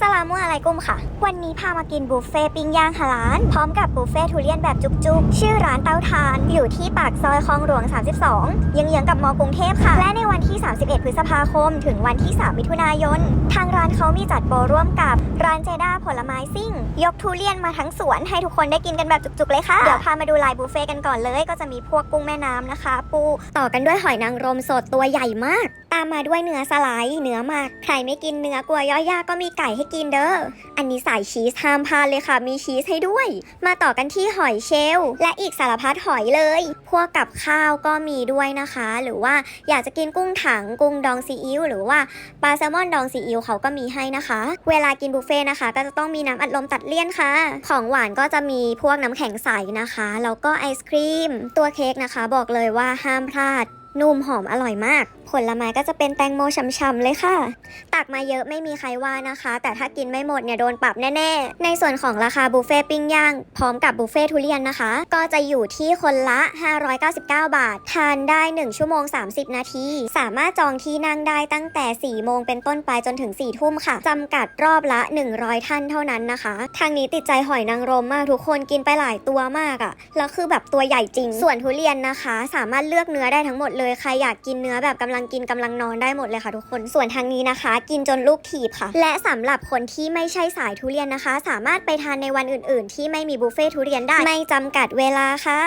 สลามุอะลัยกุมค่ะ วันนี้พามากินบุฟเฟ่ต์ปิ้งย่างฮาลาลพร้อมกับบุฟเฟ่ต์ทุเรียนแบบจุกๆ ชื่อร้านเต้าทาน อยู่ที่ปากซอยคลองหลวง 32 ยังเยื้องกับมอกรุงเทพค่ะ และในวันที่ 31 พฤษภาคม ถึงวันที่ 3 มิถุนายน ทางร้านเขามีจัดโปรร่วมกับร้านเจด้าผลไม้ซิ่ง ยกทุเรียนมาทั้งสวนให้ทุกคนได้กินกันแบบจุกๆเลยค่ะ เดี๋ยวพามาดูลายบุฟเฟ่ต์กันก่อนเลย ก็จะมีพวกกุ้งแม่น้ำนะคะ ปู ต่อกันด้วยหอยนางรมสดตัวใหญ่มาก ตามมาด้วยเนื้อสไลด์เนื้อหมักใครไม่กินเนื้อกลัวย่อยยากก็มีไก่ให้กินเด้อ อันนี้ใส่ชีสห้ามพลาดเลยค่ะ มีชีสให้ด้วย มาต่อกันที่หอยเชลล์และอีกสารพัดหอยเลย พวกกับข้าวก็มีด้วยนะคะ หรือว่าอยากจะกินกุ้งถัง กุ้งดองซีอิ๊วหรือว่าปลาแซลมอนดองซีอิ๊วเขาก็มีให้นะคะ เวลากินบุฟเฟ่ต์นะคะ ก็จะต้องมีน้ำอัดลมตัดเลี่ยนค่ะ ของหวานก็จะมีพวกน้ำแข็งใสนะคะ แล้วก็ไอศครีม ตัวเค้กนะคะ บอกเลยว่าห้ามพลาด นุ่มหอมอร่อยมาก ผลไม้ก็จะเป็นแตงโมช่ำๆเลยค่ะ ตักมาเยอะไม่มีใครว่านะคะ แต่ถ้ากินไม่หมดเนี่ยโดนปรับแน่ๆ ในส่วนของราคาบุฟเฟ่ต์ปิ้งย่าง พร้อมกับบุฟเฟ่ต์ทุเรียนนะคะ ก็จะอยู่ที่คนละ 599 บาท ทานได้ 1 ชั่วโมง 30 นาที สามารถจองที่นั่งได้ตั้งแต่ 4 โมงเป็นต้นไปจนถึง 4 ทุ่มค่ะจำกัดรอบละ 100 ท่านเท่านั้นนะคะ ทางนี้ติดใจหอยนางรมมากทุกคนกินไปหลายตัวมากอะ่ะแล้วคือแบบตัวใหญ่จริง ส่วนทุเรียนนะคะ สามารถเลือกเนื้อได้ทั้งหมดเลยใครอยากกินเนื้อแบบกำลังกินกำลังนอนได้หมดเลยค่ะทุกคนส่วนทางนี้นะคะ กินจนลูกถีบค่ะ และสำหรับคนที่ไม่ใช่สายทุเรียนนะคะ สามารถไปทานในวันอื่น ๆ ที่ไม่มีบุฟเฟ่ทุเรียนได้ไม่จำกัดเวลาค่ะ